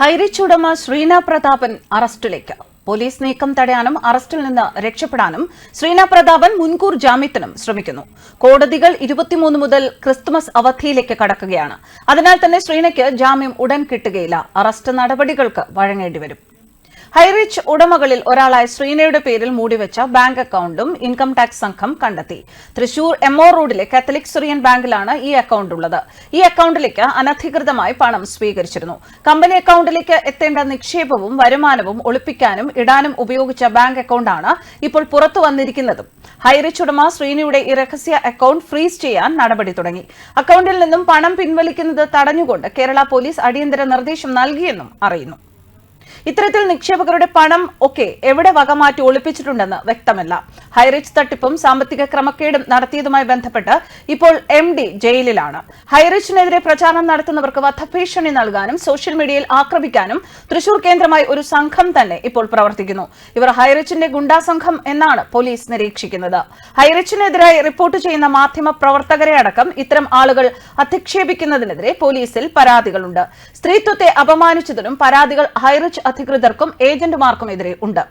ഹൈറിച്ച് ഉടമ ശ്രീന പ്രതാപൻ അറസ്റ്റിലേക്ക്. പോലീസ് നീക്കം തടയാനും അറസ്റ്റിൽ നിന്ന് രക്ഷപ്പെടാനും ശ്രീന പ്രതാപൻ മുൻകൂർ ജാമ്യത്തിനും ശ്രമിക്കുന്നു. കോടതികൾ ഇരുപത്തിമൂന്ന് മുതൽ ക്രിസ്തുമസ് അവധിയിലേക്ക് കടക്കുകയാണ്. അതിനാൽ തന്നെ ശ്രീനയ്ക്ക് ജാമ്യം ഉടൻ കിട്ടുകയില്ല. അറസ്റ്റ് നടപടികൾക്ക് വഴങ്ങേണ്ടി വരും ഹൈറിച്ച് ഉടമകളിൽ ഒരാളായ ശ്രീനയുടെ പേരിൽ മൂടിവെച്ച ബാങ്ക് അക്കൌണ്ടും ഇൻകം ടാക്സ് സംഘം കണ്ടെത്തി. തൃശൂർ എംഒ റോഡിലെ കാത്തലിക് സിറിയൻ ബാങ്കിലാണ് ഈ അക്കൌണ്ട് ഉള്ളത്. ഈ അക്കൌണ്ടിലേക്ക് അനധികൃതമായി പണം സ്വീകരിച്ചിരുന്നു. കമ്പനി അക്കൌണ്ടിലേക്ക് എത്തേണ്ട നിക്ഷേപവും വരുമാനവും ഒളിപ്പിക്കാനും ഇടാനും ഉപയോഗിച്ച ബാങ്ക് അക്കൌണ്ടാണ് ഇപ്പോൾ പുറത്തു വന്നിരിക്കുന്നതും. ഹൈറിച്ച് ഉടമ ശ്രീനിയുടെ ഈ രഹസ്യ അക്കൌണ്ട് ഫ്രീസ് ചെയ്യാൻ നടപടി തുടങ്ങി. അക്കൌണ്ടിൽ നിന്നും പണം പിൻവലിക്കുന്നത് തടഞ്ഞുകൊണ്ട് കേരള പോലീസ് അടിയന്തര നിർദ്ദേശം നൽകിയെന്നും അറിയുന്നു. ഇത്തരത്തിൽ നിക്ഷേപകരുടെ പണം ഒക്കെ എവിടെ വകമാറ്റി ഒളിപ്പിച്ചിട്ടുണ്ടെന്ന് വ്യക്തമല്ല. ഹൈറിച്ച് തട്ടിപ്പും സാമ്പത്തിക ക്രമക്കേടും നടത്തിയതുമായി ബന്ധപ്പെട്ട് ഇപ്പോൾ എം ഡി ജയിലിലാണ്. ഹൈറിച്ചിനെതിരെ പ്രചാരണം നടത്തുന്നവർക്ക് വധഭീഷണി നൽകാനും സോഷ്യൽ മീഡിയയിൽ ആക്രമിക്കാനും തൃശൂർ കേന്ദ്രമായി ഒരു സംഘം തന്നെ ഇപ്പോൾ പ്രവർത്തിക്കുന്നു. ഇവർ ഹൈറിച്ചിന്റെ ഗുണ്ടാ സംഘം എന്നാണ് പോലീസ് നിരീക്ഷിക്കുന്നത്. ഹൈറിച്ചിനെതിരായി റിപ്പോർട്ട് ചെയ്യുന്ന മാധ്യമ പ്രവർത്തകരെ അടക്കം ഇത്തരം ആളുകൾ അധിക്ഷേപിക്കുന്നതിനെതിരെ പോലീസിൽ പരാതികളുണ്ട്. സ്ത്രീത്വത്തെ അപമാനിച്ചതിനും പരാതികൾ ഹൈറിച്ച് അധികൃതർക്കും ഏജന്റുമാർക്കും എതിരെ ഉണ്ട്.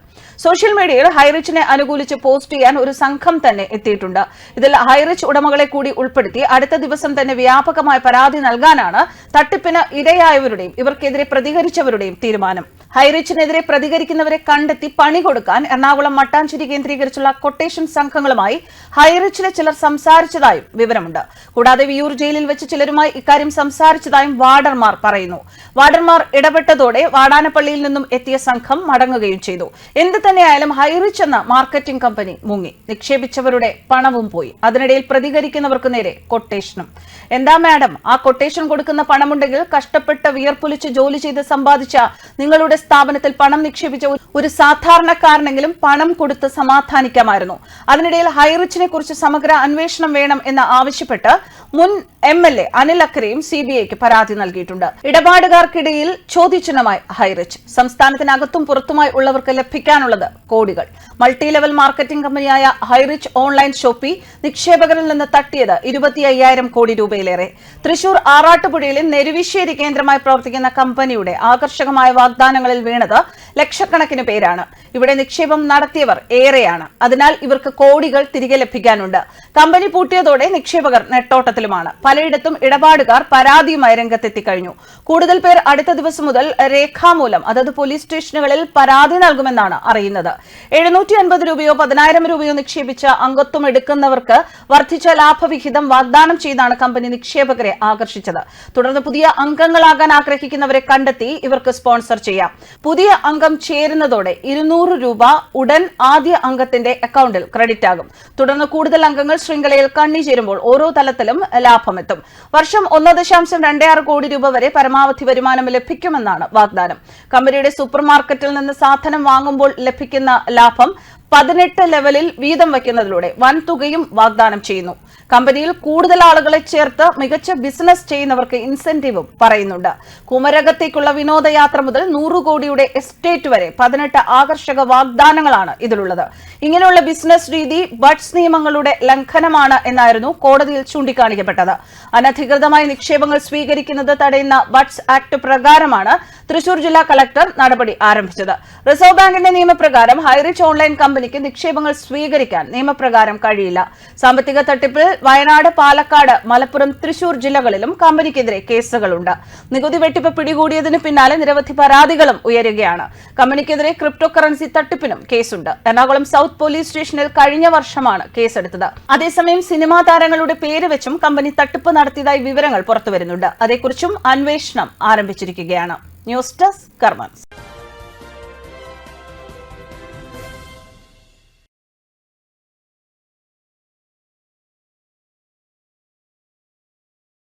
സോഷ്യൽ മീഡിയയിൽ ഹൈറിച്ചിനെ അനുകൂലിച്ച് പോസ്റ്റ് ചെയ്യാൻ ഒരു സംഘം തന്നെ എത്തിയിട്ടുണ്ട്. ഇതിൽ ഹൈറിച്ച് ഉടമകളെ കൂടി ഉൾപ്പെടുത്തി അടുത്ത ദിവസം തന്നെ വ്യാപകമായ പരാതി നൽകാനാണ് തട്ടിപ്പിന് ഇരയായവരുടെയും ഇവർക്കെതിരെ പ്രതികരിച്ചവരുടെയും തീരുമാനം. ഹൈറിച്ചിനെതിരെ പ്രതികരിക്കുന്നവരെ കണ്ടെത്തി പണി കൊടുക്കാൻ എറണാകുളം മട്ടാഞ്ചേരി കേന്ദ്രീകരിച്ചുള്ള കൊട്ടേഷൻ സംഘങ്ങളുമായി ഹൈറിച്ചിലെ ചിലർ സംസാരിച്ചതായും വിവരമുണ്ട്. കൂടാതെ വിയൂർ ജയിലിൽ വെച്ച് ചിലരുമായി ഇക്കാര്യം സംസാരിച്ചതായും വാർഡർമാർ പറയുന്നു. വാർഡർമാർ ഇടപെട്ടതോടെ വാടാനപ്പള്ളിയിൽ നിന്നും എത്തിയ സംഘം മടങ്ങുകയും ചെയ്തു. എന്ത് തന്നെയായാലും ഹൈറിച്ച് എന്ന മാർക്കറ്റിംഗ് കമ്പനി മുങ്ങി. നിക്ഷേപിച്ചവരുടെ പണവും പോയി. അതിനിടയിൽ പ്രതികരിക്കുന്നവർക്ക് നേരെ കൊട്ടേഷനും. എന്താ മാഡം ആ കൊട്ടേഷൻ കൊടുക്കുന്ന പണമുണ്ടെങ്കിൽ കഷ്ടപ്പെട്ട് വിയർപ്പൊലിച്ച് ജോലി ചെയ്ത് സമ്പാദിച്ച നിങ്ങളുടെ സ്ഥാപനത്തിൽ പണം നിക്ഷേപിച്ച ഒരു- സാധാരണക്കാരനെങ്കിലും പണം കൊടുത്ത് സമാധാനിക്കാമായിരുന്നു. അതിനിടയിൽ ഹൈറിച്ചിനെ കുറിച്ച് സമഗ്ര അന്വേഷണം വേണം എന്ന് ആവശ്യപ്പെട്ട് മുൻ എം എൽ എ അനിൽ അക്കരയും സി ബി ഐക്ക് പരാതി നൽകിയിട്ടുണ്ട്. ഇടപാടുകാർക്കിടയിൽ ചോദ്യചിഹ്നമായി ഹൈറിച്ച്. സംസ്ഥാനത്തിനകത്തും പുറത്തുമായി ഉള്ളവർക്ക് ലഭിക്കാനുള്ളത് കോടികൾ. മൾട്ടി ലെവൽ മാർക്കറ്റിംഗ് കമ്പനിയായ ഹൈറിച്ച് ഓൺലൈൻ ഷോപ്പി നിക്ഷേപകരിൽ നിന്ന് തട്ടിയത് ഇരുപത്തി അയ്യായിരം കോടി രൂപയിലേറെ. തൃശൂർ ആറാട്ടുപുഴയിലെ നെരുവിശ്ശേരി കേന്ദ്രമായി പ്രവർത്തിക്കുന്ന കമ്പനിയുടെ ആകർഷകമായ വാഗ്ദാനങ്ങളിൽ വീണത് ലക്ഷക്കണക്കിന് പേരാണ്. ഇവിടെ നിക്ഷേപം നടത്തിയവർ ഏറെയാണ്. അതിനാൽ ഇവർക്ക് കോടികൾ തിരികെ ലഭിക്കാനുണ്ട്. കമ്പനി പൂട്ടിയതോടെ നിക്ഷേപകർ നെട്ടോട്ടത്തിലുമാണ്. പലയിടത്തും ഇടപാടുകാർ പരാതിയുമായി രംഗത്തെത്തി കഴിഞ്ഞു കൂടുതൽ പേർ അടുത്ത ദിവസം മുതൽ രേഖാമൂലം അതത് പോലീസ് സ്റ്റേഷനുകളിൽ പരാതി നൽകുമെന്നാണ് അറിയുന്നത്. എഴുന്നൂറ്റി അൻപത് രൂപയോ പതിനായിരം രൂപയോ നിക്ഷേപിച്ച അംഗത്വം എടുക്കുന്നവർക്ക് വർദ്ധിച്ച ലാഭവിഹിതം വാഗ്ദാനം ചെയ്താണ് കമ്പനി നിക്ഷേപകരെ ആകർഷിച്ചത്. തുടർന്ന് പുതിയ അംഗങ്ങളാകാൻ ആഗ്രഹിക്കുന്നവരെ കണ്ടെത്തി ഇവർക്ക് സ്പോൺസർ ചെയ്യാം. പുതിയ അംഗം ചേരുന്നതോടെ ഇരുന്നൂറ് രൂപ ഉടൻ ആദ്യ അംഗത്തിന്റെ അക്കൗണ്ടിൽ ക്രെഡിറ്റ് ആകും. തുടർന്ന് കൂടുതൽ അംഗങ്ങൾ ശൃംഖലയിൽ കണ്ണി ചേരുമ്പോൾ ഓരോ തലത്തിലും ലാഭമെത്തും. വർഷം ഒന്ന് ദശാംശം രണ്ട് ആറ് കോടി രൂപ വരെ പരമാവധി വരുമാനം ലഭിക്കുമെന്നാണ് വാഗ്ദാനം. കമ്പനിയുടെ സൂപ്പർ മാർക്കറ്റിൽ നിന്ന് സാധനം വാങ്ങുമ്പോൾ ലഭിക്കുന്ന ലാഭം പതിനെട്ട് ലെവലിൽ വീതം വയ്ക്കുന്നതിലൂടെ വൻ തുകയും വാഗ്ദാനം ചെയ്യുന്നു. കമ്പനിയിൽ കൂടുതൽ ആളുകളെ ചേർത്ത് മികച്ച ബിസിനസ് ചെയ്യുന്നവർക്ക് ഇൻസെന്റീവും പറയുന്നുണ്ട്. കുമരകത്തേക്കുള്ള വിനോദയാത്ര മുതൽ നൂറ് കോടിയുടെ എസ്റ്റേറ്റ് വരെ പതിനെട്ട് ആകർഷക വാഗ്ദാനങ്ങളാണ് ഇതിലുള്ളത്. ഇങ്ങനെയുള്ള ബിസിനസ് രീതി ബഡ്സ് നിയമങ്ങളുടെ ലംഘനമാണ് എന്നായിരുന്നു കോടതിയിൽ ചൂണ്ടിക്കാണിക്കപ്പെട്ടത്. അനധികൃതമായി നിക്ഷേപങ്ങൾ സ്വീകരിക്കുന്നത് തടയുന്ന ബഡ്സ് ആക്ട് പ്രകാരമാണ് തൃശൂർ ജില്ലാ കളക്ടർ നടപടി ആരംഭിച്ചത്. റിസർവ് ബാങ്കിന്റെ നിയമപ്രകാരം ഹൈറിച്ച് ഓൺലൈൻ കമ്പനിക്ക് നിക്ഷേപങ്ങൾ സ്വീകരിക്കാൻ നിയമപ്രകാരം കഴിയില്ല. സാമ്പത്തിക തട്ടിപ്പിൽ വയനാട് പാലക്കാട് മലപ്പുറം തൃശൂർ ജില്ലകളിലും കമ്പനിക്കെതിരെ കേസുകളുണ്ട്. നികുതി വെട്ടിപ്പ് പിടികൂടിയതിന് പിന്നാലെ നിരവധി പരാതികളും ഉയരുകയാണ്. കമ്പനിക്കെതിരെ ക്രിപ്റ്റോ കറൻസി തട്ടിപ്പിനും കേസുണ്ട്. എറണാകുളം സൗത്ത് പോലീസ് സ്റ്റേഷനിൽ കഴിഞ്ഞ വർഷമാണ് കേസെടുത്തത്. അതേസമയം സിനിമാ താരങ്ങളുടെ പേര് വെച്ചും കമ്പനി തട്ടിപ്പ് നടത്തിയതായി വിവരങ്ങൾ പുറത്തുവരുന്നുണ്ട്. അതേക്കുറിച്ചും അന്വേഷണം ആരംഭിച്ചിരിക്കുകയാണ്. News desk കർമ്മൻസ്.